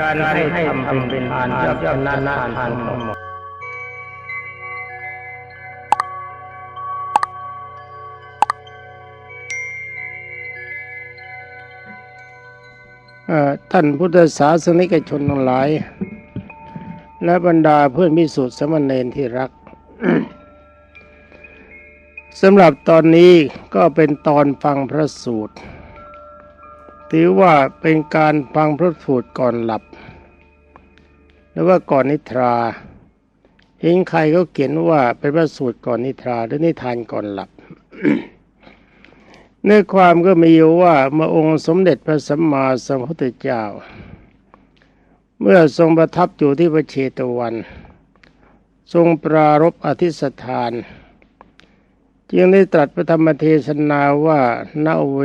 การให้ทำเป็นทานย่อมชนะทานทั้งหมดเอ่อท่านพุทธศาสนิกชนทั้งหลาย และบรรดาเพื่อนมิสุทธิสามเณรที่รักสำหรับตอนนี้ก็เป็นตอนฟังพระสูตร ถือว่าเป็นการฟังพระสูตรก่อนหลับ หรือว่าก่อนนิทรา เห็นใครก็เขียนว่าเป็นพระสูตรก่อนนิทราหรือนิทานก่อนหลับเนื้อความก็มีอยู่ว่าเมื่อองค์สมเด็จพระสัมมาสัมพุทธเจ้า เมื่อทรงประทับอยู่ที่พระเชตวัน ทรงปรารบอธิสถาน จึงได้ตรัสพระธรรมเทศนาว่าณเว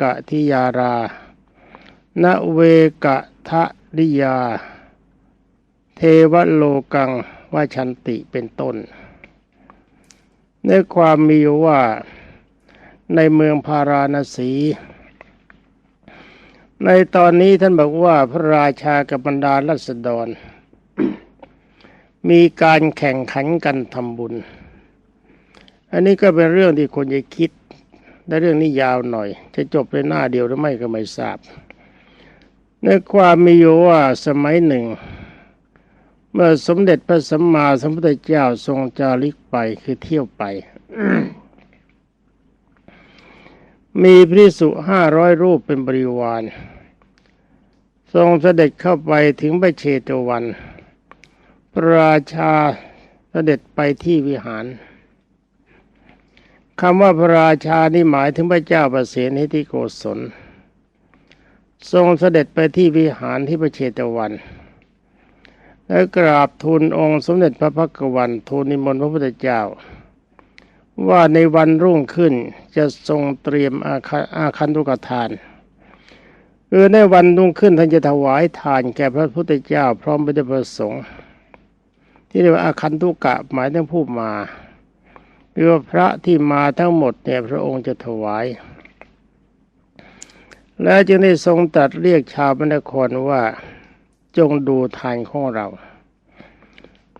กะทิยารา ณเวกะทะริยา เทวโลกังว่าชันติเป็นต้น ในความมีว่าในเมืองพาราณสี ในตอนนี้ท่านบอกว่าพระราชากับบรรดารัษฎร มีการแข่งขันกันทำบุญ อันนี้ก็เป็นเรื่องที่คนจะคิดและเรื่องนี้ยาวหน่อย จะจบในหน้าเดียวหรือไม่ก็ไม่ทราบ ในความมีอยู่ว่าสมัยหนึ่ง เมื่อสมเด็จพระสัมมาสัมพุทธเจ้าทรงจาริกไปคือเที่ยวไปมีพระสุห้าร้อยรูปเป็นบริวาร ทรงเสด็จเข้าไปถึงพระเชตวัน พระราชาเสด็จไปที่วิหารคำว่าพระราชานี่หมายถึงพระเจ้าประเสนิธิโกศล ทรงเสด็จไปที่วิหารที่พระเชตวัน และกราบทูลองค์สมเด็จพระพักตวันทูลนิมนต์พระพุทธเจ้า ว่าในวันรุ่งขึ้นจะทรงเตรียมอาคาอาคันตุกทานเออในวันรุ่งขึ้นท่านจะถวายทานแก่พระพุทธเจ้า พร้อมไปด้วยพระสงฆ์ที่เรียกว่าอาคันตุกะหมายถึงผู้มาหรือว่าพระที่มาทั้งหมดเนี่ยพระองค์จะถวาย และจึงได้ทรงตรัสเรียกชาวพระนครว่าจงดูทานของเรา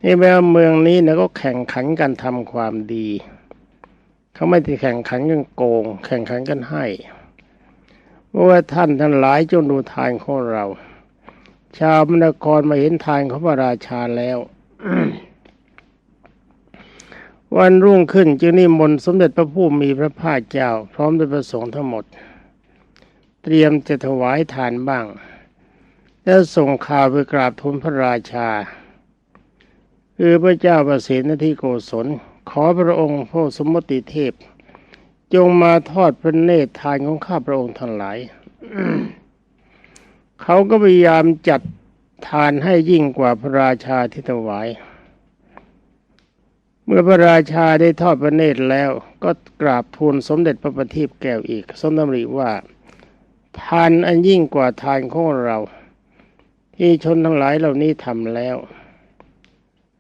นี่แมว่าเมืองนี้นะก็แข่งขันกันทำความดี เขาไม่ได้แข่งขันกันโกง แข่งขันกันให้เพราะว่าท่านทั้งหลายจงดูทานของเรา ชาวมนครมาเห็นทานของพระราชาแล้ววันรุ่งขึ้นจึงนิมนต์สมเด็จพระผู้มีพระภาคเจ้า พร้อมด้วยพระสงฆ์ทั้งหมด เตรียมจะถวายทานบ้าง แล้วส่งข่าวไปกราบทูลพระราชา คือพระเจ้าประสิทธิโกศล ขอพระองค์พระสมมติเทพ จงมาทอดพระเนตรทานของข้าพระองค์ทั้งหลาย เขาก็พยายามจัดทานให้ยิ่งกว่าพระราชาที่ถวาย เมื่อพระราชาได้ทอดพระเนตรแล้ว ก็กราบทูลสมเด็จพระประทีปแก้วอีกสมดำริว่า ทานอันยิ่งกว่าทานของเรา ที่ชนทั้งหลายเหล่านี้ทำแล้ว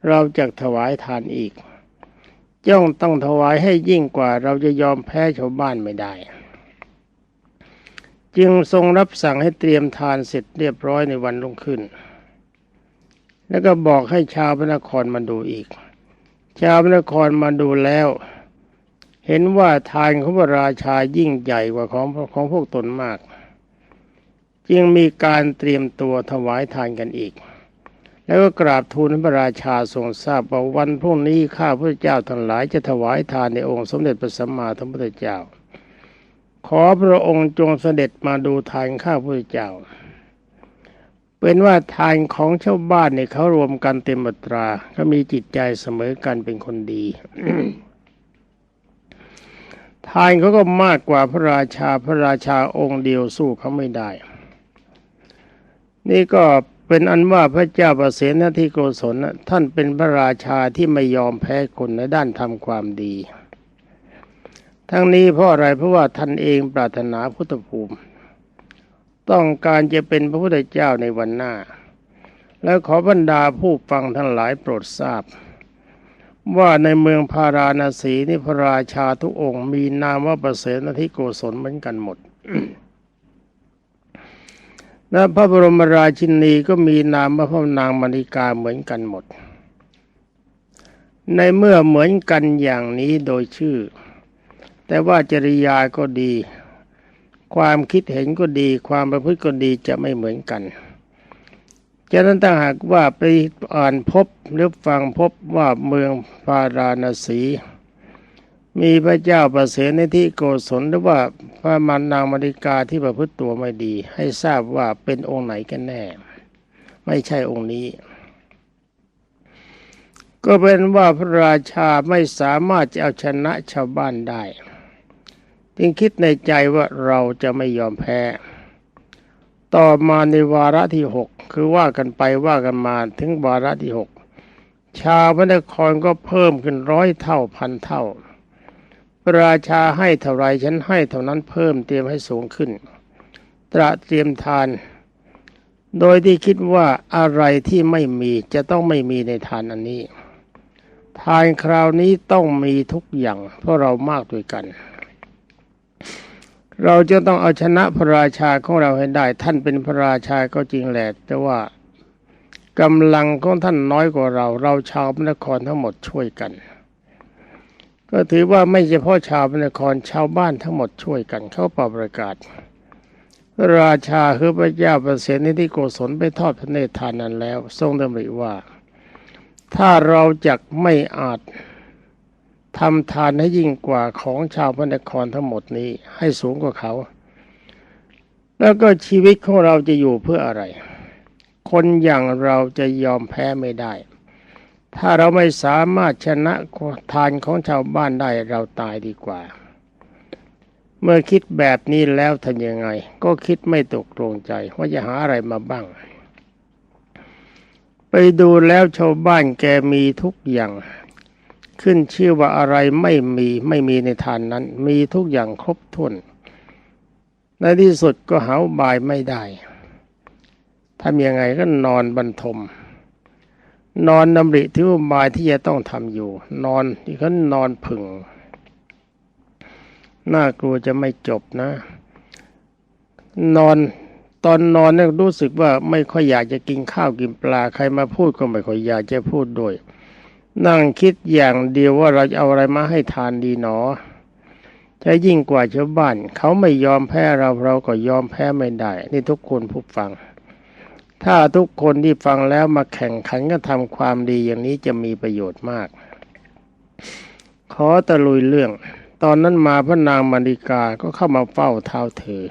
เราจะถวายทานอีกจ้องต้องถวายให้ยิ่งกว่าเราจะยอมแพ้ชาวบ้านไม่ได้ จึงทรงรับสั่งให้เตรียมทานเสร็จเรียบร้อยในวันรุ่งขึ้น แล้วก็บอกให้ชาวพระนครมาดูอีก ชาวพระนครมาดูแล้ว เห็นว่าทานของพระราชายิ่งใหญ่กว่าของของพวกตนมาก จึงมีการเตรียมตัวถวายทานกันอีก แล้วก็กราบทูลพระราชาทรงทราบว่าวันพรุ่งนี้ข้าพระเจ้าทั้งหลายจะถวายทานในองค์สมเด็จพระสัมมาสัมพุทธเจ้า ขอพระองค์จงเสด็จมาดูทานข้าพระเจ้า เป็นว่าทานของชาวบ้านเนี่ยเขารวมกันเต็มอัตราก็มีจิตใจเสมอกันเป็นคนดีทานเขาก็มากกว่าพระราชาพระราชาองค์เดียวสู้เขาไม่ได้ นี่ก็เป็นอันว่าพระเจ้าประเสนที่โกศลท่านเป็นพระราชาที่ไม่ยอมแพ้คนในด้านทำความดี ทั้งนี้เพราะอะไรเพราะว่าท่านเองปรารถนาพุทธภูมิ ต้องการจะเป็นพระพุทธเจ้าในวันหน้า แล้วขอบรรดาผู้ฟังทั้งหลายโปรดทราบ ว่าในเมืองพาราณสีนี่พระราชาทุกองค์มีนามว่าประเสนที่โกศลเหมือนกันหมด และพระบรมราชินีก็มีนามว่าพระนางมณิกาเหมือนกันหมด ในเมื่อเหมือนกันอย่างนี้โดยชื่อ แต่ว่าจริยาก็ดี ความคิดเห็นก็ดี ความประพฤติก็ดีจะไม่เหมือนกันฉะนั้นถ้าหากว่าไปอ่านพบหรือฟังพบว่าเมืองพาราณสี มีพระเจ้าประเสริฐในที่โกศลหรือว่าพระมานางมริกาที่ประพฤติตัวไม่ดี ให้ทราบว่าเป็นองค์ไหนกันแน่ ไม่ใช่องค์นี้ ก็เป็นว่าพระราชาไม่สามารถจะเอาชนะชาวบ้านได้ จึงคิดในใจว่าเราจะไม่ยอมแพ้ ต่อมาในวาระที่หกคือว่ากันไปว่ากันมาถึงวาระที่หกชาวพระนครก็เพิ่มขึ้นร้อยเท่าพันเท่า ระราชาให้เท่าไรฉันให้เท่านั้นเพิ่มเตรียมให้สูงขึ้น ตระเตรียมทาน โดยที่คิดว่าอะไรที่ไม่มีจะต้องไม่มีในทานอันนี้ ทานคราวนี้ต้องมีทุกอย่าง เพราะเรามากด้วยกัน เราจะต้องเอาชนะพระราชาของเราให้ได้ ท่านเป็นพระราชาก็จริงแหละแต่ว่ากำลังของท่านน้อยกว่าเรา เราชาวพระนครทั้งหมดช่วยกัน ก็ถือว่าไม่เฉพาะชาวพนครชาวบ้านทั้งหมดช่วยกันเข้าเป่าประกาศ ราชาคือพระเจ้าประเสนิธิโกศลไปทอดพระเนตรทานนั้นแล้ว ทรงดำริว่า ถ้าเราจักไม่อาจทำทานให้ยิ่งกว่าของชาวพระนครทั้งหมดนี้ให้สูงกว่าเขา แล้วก็ชีวิตของเราจะอยู่เพื่ออะไร คนอย่างเราจะยอมแพ้ไม่ได้ ถ้าเราไม่สามารถชนะทานของชาวบ้านได้เราตายดีกว่า เมื่อคิดแบบนี้แล้วทำยังไง ก็คิดไม่ตกลงใจว่าจะหาอะไรมาบ้าง ไปดูแล้วชาวบ้านแกมีทุกอย่าง ขึ้นชื่อว่าอะไรไม่มีไม่มีในทานนั้น มีทุกอย่างครบถ้วนในที่สุดก็หาบายไม่ได้ทำยังไงก็นอนบรรทม นอนดำริถึงอุบายที่จะต้องทำอยู่ นอนที่เขานอนผึ่งน่ากลัวจะไม่จบนะ นอนตอนนอนเนี่ยรู้สึกว่าไม่ค่อยอยากจะกินข้าวกินปลาใครมาพูดก็ไม่ค่อยอยากจะพูดด้วย นั่งคิดอย่างเดียวว่าเราจะเอาอะไรมาให้ทานดีหนอจะยิ่งกว่าชาวบ้านเขาไม่ยอมแพ้เราเราก็ยอมแพ้ไม่ได้ นี่ทุกคนผู้ฟัง ถ้าทุกคนที่ฟังแล้วมาแข่งขันก็ทำความดีอย่างนี้จะมีประโยชน์มาก ขอตะลุยเรื่อง ตอนนั้นมาพระนางมณิกาก็เข้ามาเฝ้าเท้าเธอ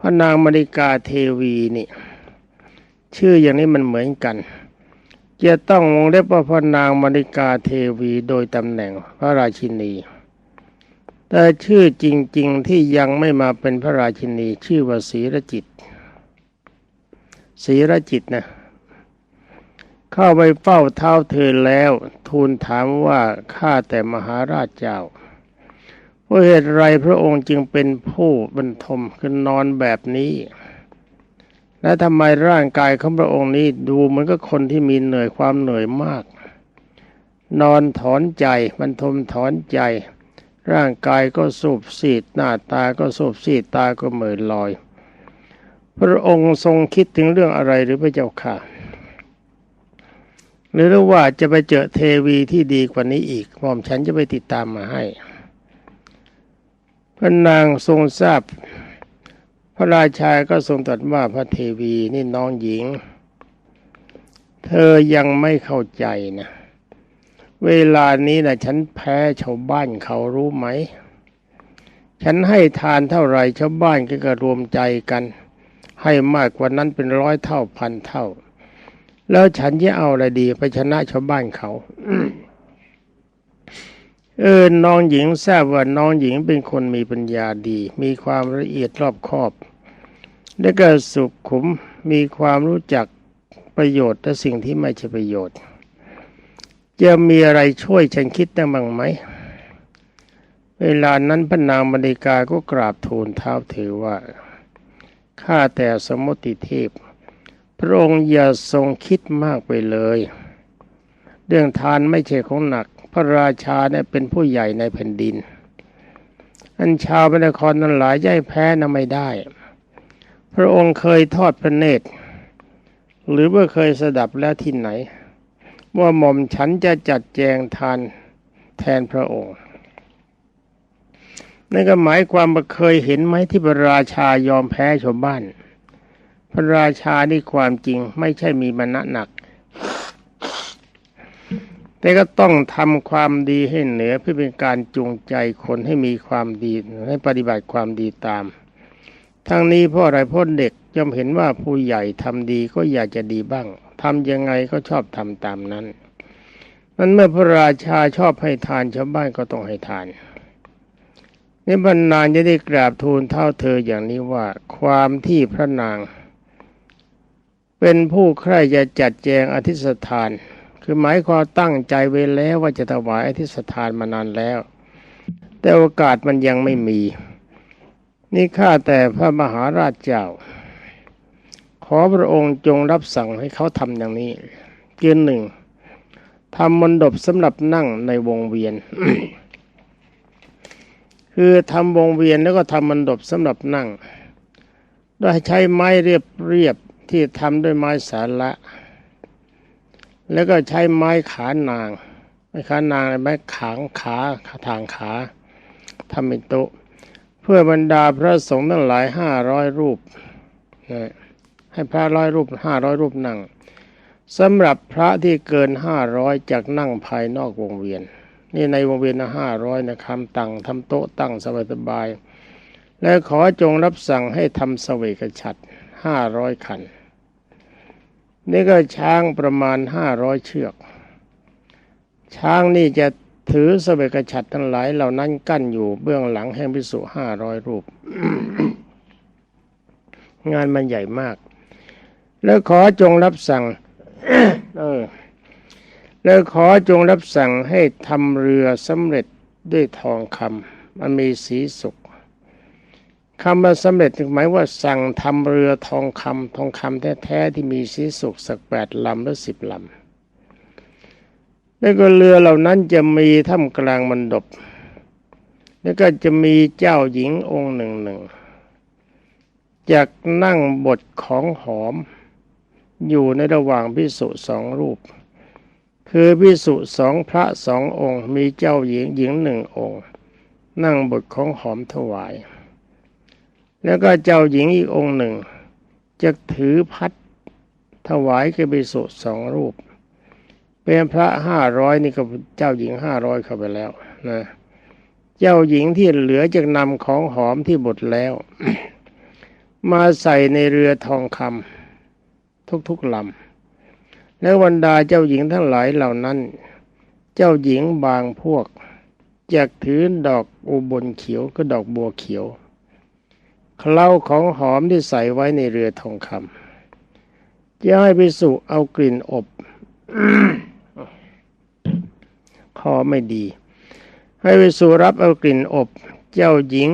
พระนางมณิกาเทวีนี่ ชื่ออย่างนี้มันเหมือนกัน จะต้องวงเล็บว่าพระนางมณิกาเทวีโดยตำแหน่งพระราชินี แต่ชื่อจริง ๆที่ยังไม่มาเป็นพระราชินีชื่อว่าศรีรจิต ศีรจิตนะเข้าไปเฝ้าเท้าเธอแล้ว ทูลถามว่าข้าแต่มหาราชเจ้าเพราะเหตุไรพระองค์จึงเป็นผู้บรรทมคือนอนแบบนี้ และทำไมร่างกายของพระองค์นี้ดูเหมือนกับคนที่มีเหนื่อยความเหนื่อยมาก นอนถอนใจบรรทมถอนใจ ร่างกายก็สูบซีดหน้าตาก็สูบซีดตาก็เหม่อลอย พระองค์ทรงคิดถึงเรื่องอะไรหรือพระเจ้าค่ะ หรือว่าจะไปเจอเทวีที่ดีกว่านี้อีกหม่อมฉันจะไปติดตามมาให้ พระนางทรงทราบ พระราชาก็ทรงตรัสว่าพระเทวีนี่น้องหญิง เธอยังไม่เข้าใจนะ เวลานี้นะฉันแพ้ชาวบ้านเขารู้ไหม ฉันให้ทานเท่าไรชาวบ้านก็กรวมใจกัน ให้มากกว่านั้นเป็นร้อยเท่าพันเท่า แล้วฉันจะเอาอะไรดีไปชนะชาวบ้านเขาเออน้องหญิงทราบว่าน้องหญิงเป็นคนมีปัญญาดี มีความละเอียดรอบคอบ และก็สุขุมมีความรู้จักประโยชน์และสิ่งที่ไม่ใช่ประโยชน์ จะมีอะไรช่วยฉันคิดได้บ้างไหม เวลานั้นพระนางมณิกาก็กราบทูลเท้าเธอว่า ข้าแต่สมมติเทพ พระองค์อย่าทรงคิดมากไปเลย เรื่องทานไม่ใช่ของหนัก พระราชาเนี่ยเป็นผู้ใหญ่ในแผ่นดิน อันชาวพระนครนั้นหลายย่ายแพ้นะไม่ได้พพระองค์เคยทอดพระเนตร หรือว่าเคยสดับแล้วที่ไหน ว่าหม่อมฉันจะจัดแจงทานแทนพระองค์ นั่นก็หมายความว่าเคยเห็นไหมที่พระราชายอมแพ้ชาวบ้าน พระราชานี่ความจริงไม่ใช่มีมณะหนัก แต่ก็ต้องทำความดีให้เหนือเพื่อเป็นการจูงใจคนให้มีความดีให้ปฏิบัติความดีตาม ทั้งนี้เพราะอะไรเพราะเด็กย่อมเห็นว่าผู้ใหญ่ทำดีก็อยากจะดีบ้างทำยังไงก็ชอบทำตามนั้นมันเมื่อพระราชาชอบให้ทานชาวบ้านก็ต้องให้ทาน นี่บรรนานจะได้กราบทูลเท่าเธออย่างนี้ว่าความที่พระนาง เป็นผู้ใคร่จะจัดแจงอธิษฐาน คือหมายความตั้งใจไว้แล้วว่าจะถวายอธิษฐานมานานแล้ว แต่โอกาสมันยังไม่มี นี่ข้าแต่พระมหาราชเจ้า ขอพระองค์จงรับสั่งให้เขาทำอย่างนี้เกียนหนึ่งทำมนดบสำหรับนั่งในวงเวียน คือทำวงเวียนแล้วก็ทำมันดบสำหรับนั่ง โดยใช้ไม้เรียบเรียบๆที่ทำด้วยไม้สาระแล้วก็ใช้ไม้ขานาง ไม้ขานางไม้ขางขาขาทางขาทำเป็นโต๊ะเพื่อบรรดาพระสงฆ์ทั้งหลายห้าร้อยรูปนะให้พระร้อยรูปห้าร้อยรูปนั่งสำหรับพระที่เกินห้าร้อยจากนั่งภายนอกวงเวียน นี่ในวงเวียนห้าร้อยนะคำตั้งทำโต๊ะตั้งสบายๆและขอจงรับสั่งให้ทำเสวกฉัตรห้าร้อยคัน นี่ก็ช้างประมาณห้าร้อยเชือก ช้างนี่จะถือเสวกฉัตรทั้งหลายเหล่านั้นกั้นอยู่เบื้องหลังแห่งพิสุห้าร้อยรูป งานมันใหญ่มาก แล้วขอจงรับสั่ง เออ แล้วขอจงรับสั่งให้ทำเรือสำเร็จด้วยทองคำมันมีสีสุกคำว่าสำเร็จหมายว่าสั่งทำเรือทองคำทองคำแท้ๆที่มีสีสุกสักแปดลำหรือสิบลำแล้วก็เรือเหล่านั้นจะมีท่ามกลางมันดบ แล้วก็จะมีเจ้าหญิงองค์หนึ่งหนึ่งจากนั่งบทของหอม อยู่ในระหว่างพิสุสองรูป คือพิสุสองพระสององค์ มีเจ้าหญิงหญิงหนึ่งองค์ นั่งบทของหอมถวาย แล้วก็เจ้าหญิงอีกองค์หนึ่ง จะถือพัดถวายแก่พิสุสองรูป เป็นพระห้าร้อยนี่ก็เจ้าหญิงห้าร้อยเข้าไปแล้วนะเจ้าหญิงที่เหลือจะนำของหอมที่บดแล้ว มาใส่ในเรือทองคำทุกๆลำ แล้วบรรดาเจ้าหญิงทั้งหลายเหล่านั้น เจ้าหญิงบางพวกจะถือดอกอุบลเขียวก็ดอกบัวเขียวเคล้าของหอมที่ใส่ไว้ในเรือทองคำจะให้พิสุเอากลิ่นอบคอไม่ดี ให้ไปสู่รับเอากลิ่นอบ เจ้าหญิง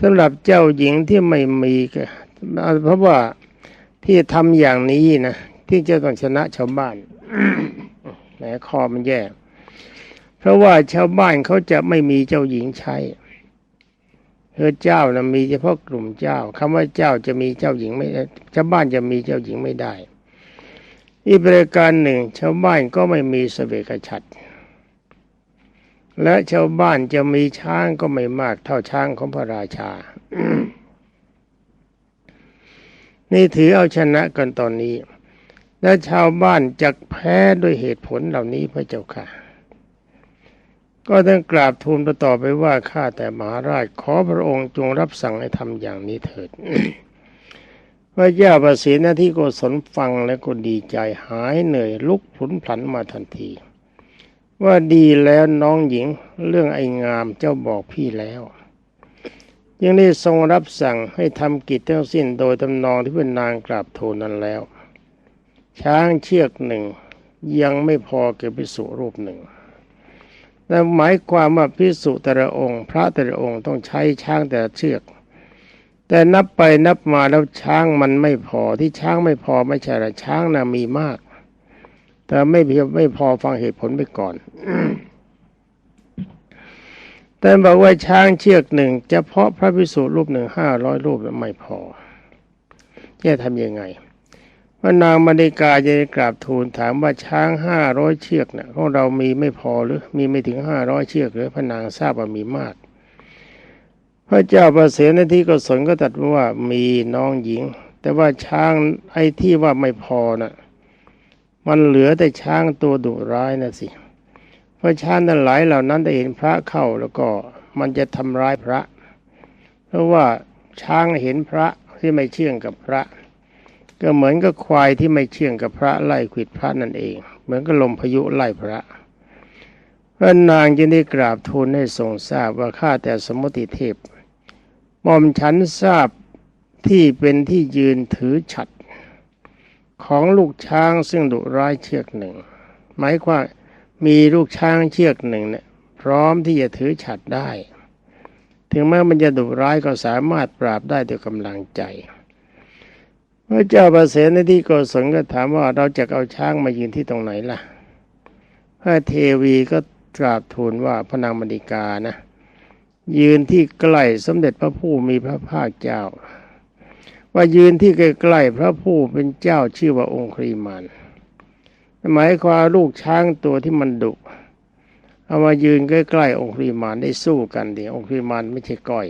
สำหรับเจ้าหญิงที่ไม่มีก็เพราะว่าที่ทำอย่างนี้นะ ที่จะต้องชนะชาวบ้านแหมคอมันแย่ เพราะว่าชาวบ้านเขาจะไม่มีเจ้าหญิงใช้เออเจ้านะมีเฉพาะกลุ่มเจ้าคำว่าเจ้าจะมีเจ้าหญิงไม่ได้ชาวบ้านจะมีเจ้าหญิงไม่ได้ อีกประการหนึ่ง ชาวบ้านก็ไม่มีเสเวกฉัตรและชาวบ้านจะมีช้างก็ไม่มากเท่าช้างของพระราชา นี่ถือเอาชนะกันตอนนี้ และชาวบ้านจะแพ้ด้วยเหตุผลเหล่านี้พระเจ้าค่ะ ก็ต้องกราบทูลต่อไปว่าข้าแต่มหาราชขอพระองค์จงรับสั่งให้ทำอย่างนี้เถิดพระเจ้าประสิทธิหน้าที่โกศลฟังแล้วก็ดีใจหายเหนื่อยลุกพลุนพลันมาทันที ว่าดีแล้วน้องหญิงเรื่องไอ้งามเจ้าบอกพี่แล้วยังได้ทรงรับสั่งให้ทำกิจทั้งสิ้นโดยตำนองที่เป็นนางกราบทูลนั้นแล้ว ช้างเชือกหนึ่งยังไม่พอเก็บพิสุรูปหนึ่งแต่หมายความว่าพิสุแต่ละองค์ พระแต่ละองค์ต้องใช้ช้างแต่ละเชือก แต่นับไปนับมาแล้วช้างมันไม่พอที่ช้างไม่พอไม่ใช่หรอช้างน่ะมีมาก แต่ไม่เพียงไม่พอฟังเหตุผลไปก่อนแต่บอกว่าช้างเชือกหนึ่งเฉพาะพระพิสุรูปหนึ่งห้าร้อยรูปไม่พอจะทำยังไง พระนางมณิกาจะกราบทูลถามว่าช้างห้าร้อยเชือกนี่ยของเรามีไม่พอหรือมีไม่ถึงห้าร้อยเชือกหรือพระนางทราบว่ามีมาก พระเจ้าประเสนที่ก็สนก็ตัดว่ามีน้องหญิง แต่ว่าช้างไอ้ที่ว่าไม่พอน่ะมันเหลือแต่ช้างตัวดุร้ายนะสิเพราะช้างทั้งหลายเหล่านั้นได้เห็นพระเข้าแล้วก็มันจะทำร้ายพระ เพราะว่าช้างเห็นพระที่ไม่เชื่องกับพระ ก็เหมือนกับควายที่ไม่เชื่องกับพระไล่ขิดพระนั่นเอง เหมือนกับลมพายุไล่พระพระนางจึงได้กราบทูลให้ทรงทราบว่าข้าแต่สมมติเทพหม่อมฉันทราบที่เป็นที่ยืนถือฉัดของลูกช้างซึ่งดุร้ายเชือกหนึ่ง หมายความมีลูกช้างเชือกหนึ่งเนี่ยพร้อมที่จะถือฉัดได้ ถึงแม้มันจะดุร้ายก็สามารถปราบได้ด้วยกำลังใจ พระเจ้าประเสนที่โกศลก็ถามว่าเราจะเอาช้างมายืนที่ตรงไหนล่ะ พระเทวีก็กราบทูลว่าพระนางมณิกานะ ยืนที่ใกล้สมเด็จพระผู้มีพระภาคเจ้า ว่ายืนที่ใกล้ๆพระผู้เป็นเจ้าชื่อว่าองค์ครีมานหมายความลูกช้างตัวที่มันดุเอามายืนใกล้ๆองค์ครีมานได้สู้กันเดียวองค์ครีมานไม่ใช่ก้อย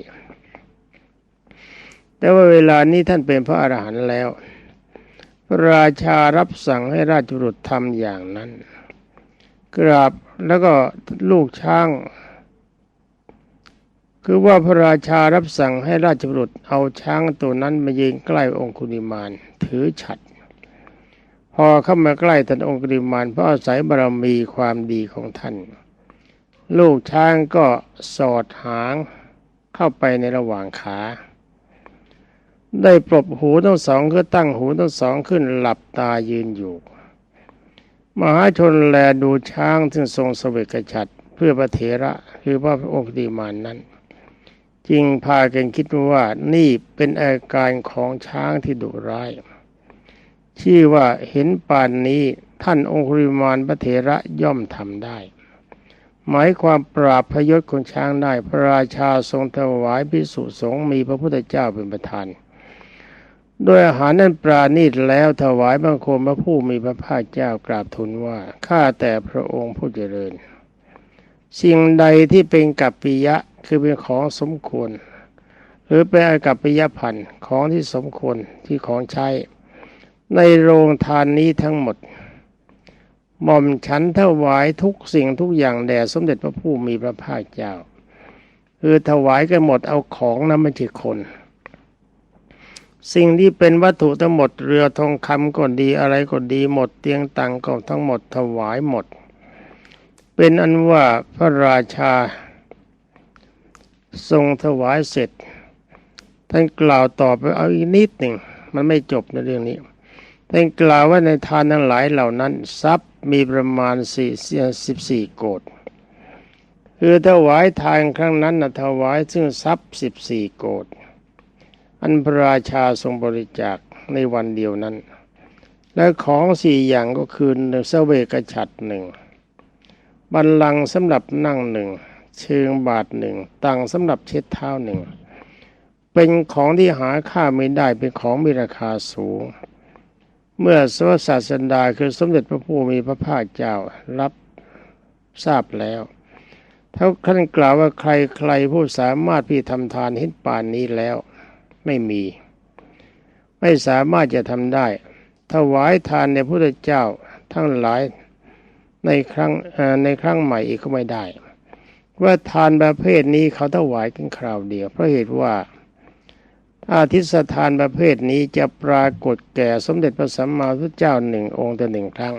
แต่ว่าเวลานี้ท่านเป็นพระอรหันต์แล้ว พระราชารับสั่งให้ราชบุรุษทำอย่างนั้น กราบแล้วก็ลูกช้าง คือว่าพระราชารับสั่งให้ราชบุรุษเอาช้างตัวนั้นมายืนใกล้องคุลิมานถือฉัดพอเข้ามาใกล้ท่านองคุลิมานเพราะอาศัยบารมีความดีของท่าน ลูกช้างก็สอดหางเข้าไปในระหว่างขา ได้ปลบหูทั้งสองคือตั้งหูทั้งสองขึ้นหลับตายืนอยู่ มหาชนแลดูช้างซึ่งทรงเสวกฉัตรเพื่อพระเถระคือพระองค์ดีมานนั้น จึงพากันคิดว่านี่เป็นอาการของช้างที่ดุร้าย ชื่อว่าเห็นป่านนี้ท่านองคุริมานพระเถระย่อมทำได้ หมายความปราบพยศของช้างได้พระราชาทรงถวายพิสุสงฆ์มีพระพุทธเจ้าเป็นประธาน โดยอาหารนั้นปราณีตแล้วถวายบังคมพระผู้มีพระภาคเจ้ากราบทูลว่าข้าแต่พระองค์ผู้เจริญ สิ่งใดที่เป็นกัปปิยะคือเป็นของสมควร หรือเป็นอากัปปิยพันธ์ของที่สมควรที่ของใช้ ในโรงทานนี้ทั้งหมดหม่อมฉันถวายทุกสิ่งทุกอย่างแด่สมเด็จพระผู้มีพระภาคเจ้า คือถวายกันหมดเอาของนะไม่ใช่คน สิ่งที่เป็นวัตถุทั้งหมดเรือทองคำก็ดีอะไรก็ดีหมดเตียงตังก็ทั้งหมดถวายหมด เป็นอันว่าพระราชา ทรงถวายเสร็จ ท่านกล่าวต่อไปเอาอีกนิดหนึ่งมันไม่จบในเรื่องนี้ท่านกล่าวว่าในทานทั้งหลายเหล่านั้น ทรัพย์มีประมาณสี่สิบสี่โกดคือถวายทานครั้งนั้นนะถวายซึ่งทรัพย์สิบสี่โกด อันพระราชาทรงบริจาคในวันเดียวนั้น และของสี่อย่างก็คือหนึ่งเสเวกฉัตรหนึ่งบัลลังก์สำหรับนั่งหนึ่งเชิงบาทหนึ่งตังสำหรับเช็ดเท้าหนึ่งเป็นของที่หาค่าไม่ได้เป็นของมีราคาสูง เมื่อสวสศาสดาคือสมเด็จพระผู้มีพระภาคเจ้ารับทราบแล้วเท่าขั้นกล่าวว่าใครใครผู้สามารถที่ทำทานเห็นป่านนี้แล้ว ไม่มี ไม่สามารถจะทำได้ ถวายทานในพระพุทธเจ้าทั้งหลายในครั้งในครั้งใหม่อีกก็ไม่ได้ ว่าทานประเภทนี้เขาถวายกันคราวเดียว เพราะเหตุว่าอาทิตสทานประเภทนี้จะปรากฏแก่สมเด็จพระสัมมาสัมพุทธเจ้าหนึ่งองค์แต่หนึ่งครั้ง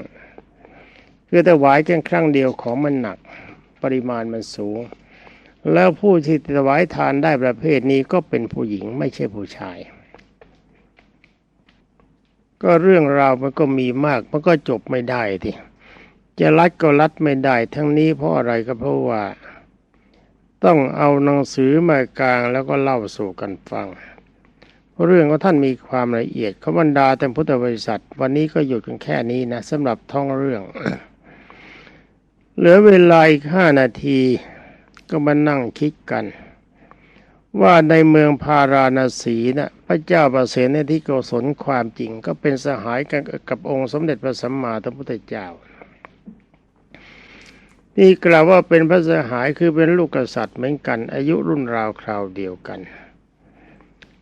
คือถวายกันครั้งเดียวของมันหนัก ปริมาณมันสูง แล้วผู้ที่ถวายทานได้ประเภทนี้ก็เป็นผู้หญิงไม่ใช่ผู้ชาย ก็เรื่องราวมันก็มีมากมันก็จบไม่ได้ทีจะรัดก็รัดไม่ได้ ทั้งนี้เพราะอะไรก็เพราะว่า ต้องเอาหนังสือมากลางแล้วก็เล่าสู่กันฟัง เรื่องของท่านมีความละเอียดขบรรดาแต่พุทธบริษัท วันนี้ก็หยุดกันแค่นี้นะสำหรับท่องเรื่อง เหลือเวลาอีกห้านาที ก็มานั่งคิดกัน ว่าในเมืองพาราณสีนะพระเจ้าประเสนที่โกศลความจริง ก็เป็นสหายกันกับองค์สมเด็จพระสัมมาสัมพุทธเจ้านี่กล่าวว่าเป็นพระสหายคือเป็นลูกกษัตริย์เหมือนกัน อายุรุ่นราวคราวเดียวกัน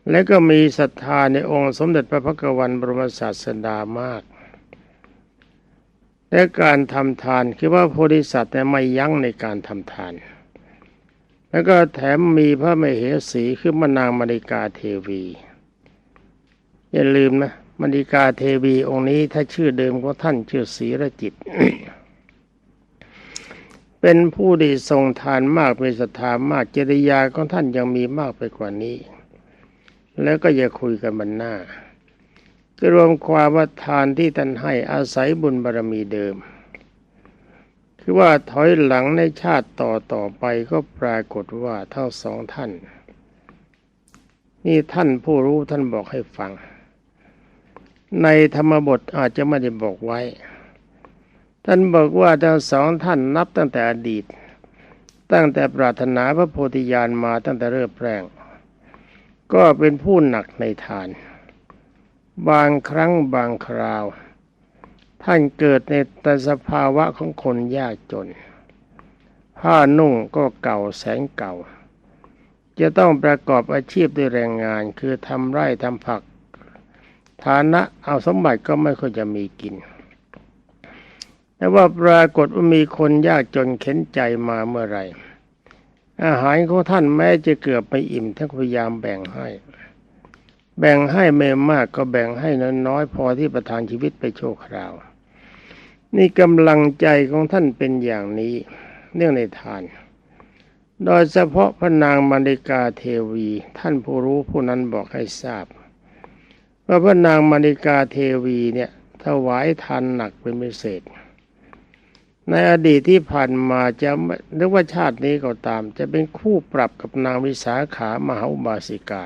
และก็มีศรัทธาในองค์สมเด็จพระพักวันบรมศาสดามาก และการทำทานคือว่าโพธิสัตว์แต่ไม่ยั้งในการทำทาน แล้วก็แถมมีพระมเหสีคือมนางมณิกาเทวี อย่าลืมนะมณิกาเทวีองค์นี้ถ้าชื่อเดิมของท่านชื่อศรีรจิต เป็นผู้ที่ทรงทานมากมีศรัทธามากจริยาของท่านยังมีมากไปกว่านี้ แล้วก็อย่าคุยกันบันหน้าก็รวมความว่าทานที่ท่านให้อาศัยบุญบารมีเดิม คือว่าถอยหลังในชาติต่อต่อไปก็ปรากฏว่าทั้งสองท่าน นี่ท่านผู้รู้ท่านบอกให้ฟัง ในธรรมบทอาจจะไม่ได้บอกไว้ ท่านบอกว่าทั้งสองท่านนับตั้งแต่อดีต ตั้งแต่ปรารถนาพระโพธิญาณมาตั้งแต่เริ่มแรกก็เป็นผู้หนักในทาน บางครั้งบางคราว ท่านเกิดในแต่สภาวะของคนยากจน ผ้านุ่งก็เก่าแสนเก่า จะต้องประกอบอาชีพด้วยแรงงานคือทำไร่ทำผัก ฐานะเอาสมบัติก็ไม่ค่อยจะมีกิน แต่ว่าปรากฏว่ามีคนยากจนเข็นใจมาเมื่อไหร่อาหารของท่านแม้จะเกือบไม่อิ่มท่านพยายามแบ่งให้ แบ่งให้ไม่มากก็แบ่งให้น้อยๆพอที่ประทานชีวิตไปโชคราว นี่กำลังใจของท่านเป็นอย่างนี้ เนื่องในทาน โดยเฉพาะพระนางมาริกาเทวี ท่านผู้รู้ผู้นั้นบอกให้ทราบ ว่าพระนางมาริกาเทวีเนี่ยถวายทานหนักเป็นพิเศษ ในอดีตที่ผ่านมาจะหรือว่าชาตินี้ก็ตาม จะเป็นคู่ปรับกับนางวิสาขามหาอุบาสิกา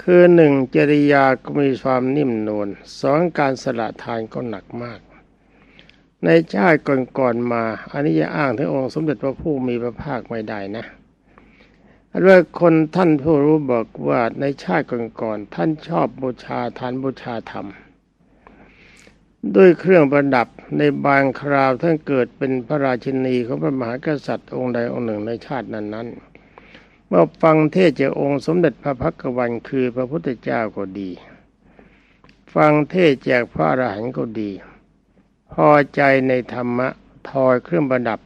คือหนึ่งจริยาก็มีความนิ่มนวลสองการสละทานก็หนักมาก ในชาติก่อนๆมาอันนี้จะอ้างถึงองค์สมเด็จพระผู้มีพระภาคไม่ได้นะอันว่าคนท่านผู้รู้บอกว่าในชาติก่อนๆท่านชอบบูชาทานบูชาธรรม ด้วยเครื่องประดับในบางคราวท่านเกิดเป็นพระราชินีของพระมหากษัตริย์องค์ใดองค์หนึ่งในชาตินั้นๆ เมื่อฟังเทศจากองค์สมเด็จพระพักวันคือพระพุทธเจ้าก็ดี ฟังเทศจากพระอรหันต์ก็ดี พอใจในธรรมะทอยเครื่องประดับ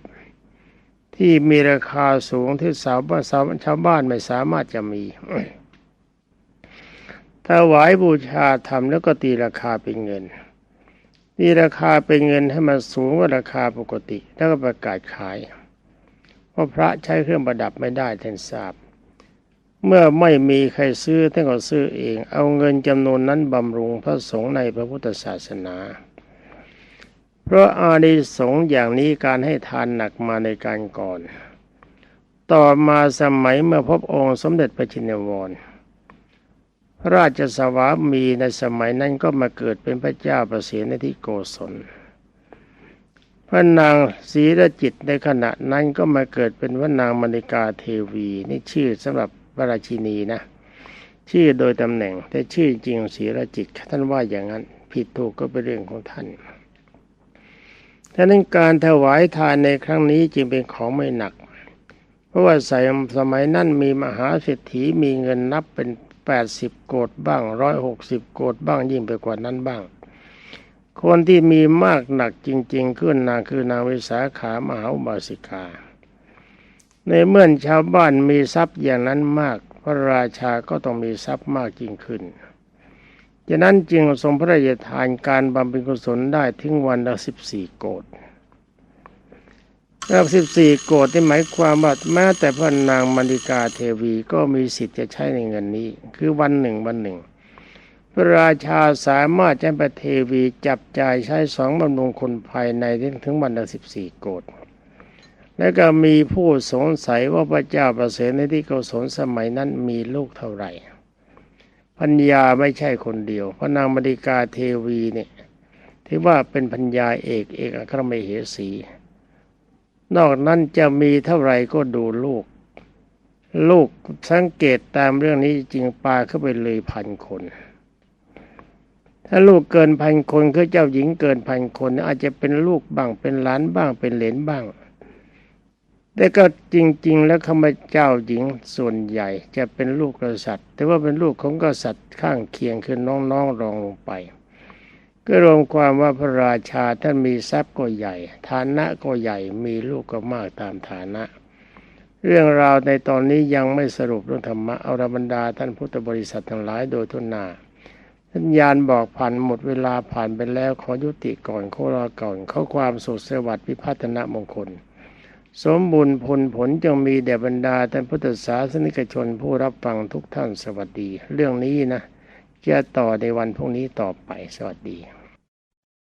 ที่มีราคาสูงที่สาวบ้านสาวชาวบ้านไม่สามารถจะมีถวายบูชาธรรมแล้วก็ตีราคาเป็นเงินตีราคาเป็นเงินให้มันสูงกว่าราคาปกติ แล้วก็ประกาศขาย พราะพระใช้เครื่องประดับไม่ได้ท่านทราบ เมื่อไม่มีใครซื้อท่านก็ซื้อเอง เอาเงินจำนวนนั้นบำรุงพระสงฆ์ในพระพุทธศาสนา เพราะอานิสงส์อย่างนี้การให้ทานหนักมาในการก่อน ต่อมาสมัยเมื่อพบองค์สมเด็จพระชินวรราชสวามีในสมัยนั้นก็มาเกิดเป็นพระเจ้าประเสนที่โกศล พระนางศรีรจิตในขณะนั้นก็มาเกิดเป็นพระนางมณิกาเทวีนี่ชื่อสำหรับพระราชินีนะ ชื่อโดยตำแหน่งแต่ชื่อจริงศรีรจิตท่านว่าอย่างนั้น ผิดถูกก็เป็นเรื่องของท่านท่านั้นการถวายทานในครั้งนี้จึงเป็นของไม่หนัก เพราะว่าใส่สมัยนั้นมีมหาเศรษฐีมีเงินนับเป็นแปดสิบโกดบ้างร้อยหกสิบโกดบ้างยิ่งไปกว่านั้นบ้าง คนที่มีมากหนักจริง ๆ ขึ้นนางคือนางวิสาขามหาบาสิกา ในเมื่อชาวบ้านมีทรัพย์อย่างนั้นมาก พระราชาก็ต้องมีทรัพย์มากยิ่งขึ้นฉะนั้นจึงทรงพระราชทานการบำเพ็ญกุศลได้ถึงวันละสิบสี่โกดแล้วสิบสี่โกดที่หมายความว่าแม้แต่พระนางมณิกาเทวีก็มีสิทธิ์จะใช้ในเงินนี้ คือวันหนึ่งวันหนึ่ง พระราชาสามารถใช้ประเทวีจับจ่ายใช้สองบำรุงคนภายในถึงวันละสิบสี่โกดแล้วก็มีผู้สงสัยว่าพระเจ้าประเสริฐในที่โกศลสมัยนั้นมีลูกเท่าไหร่พัญญาไม่ใช่คนเดียว พระนางมณิกาเทวีเนี่ยที่ว่าเป็นพัญญาเอกเอกอัครมเหสี นอกนั้นจะมีเท่าไหร่ก็ดูลูก ลูกสังเกตตามเรื่องนี้จริงปลาเข้าไปเลยพันคน ถ้าลูกเกินพันคนคือเจ้าหญิงเกินพันคน อาจจะเป็นลูกบ้างเป็นหลานบ้างเป็นเหลนบ้าง แต่ก็จริง ๆ แล้วข้าเจ้าหญิงส่วนใหญ่จะเป็นลูกกษัตริย์ แต่ว่าเป็นลูกของกษัตริย์ข้างเคียงคือน้องๆรองลงไป ก็รวมความว่าพระราชาท่านมีทรัพย์ก็ใหญ่ ฐานะก็ใหญ่มีลูกก็มากตามฐานะเรื่องราวในตอนนี้ยังไม่สรุปเรื่องธรรมะเอาระบรรดาท่านพุทธบริษัททั้งหลายโดยทุนนา สัญญาณบอกผ่านหมดเวลาผ่านไปแล้วขอยุติก่อนขอลาก่อนเข้าความสุขสวัสดิ์พิพัฒนมงคล สมบูรณ์ผลผลจงมีแด่บรรดาท่านพุทธศาสนิกชนผู้รับฟังทุกท่านสวัสดี เรื่องนี้นะจะต่อในวันพรุ่งนี้ต่อไปสวัสดี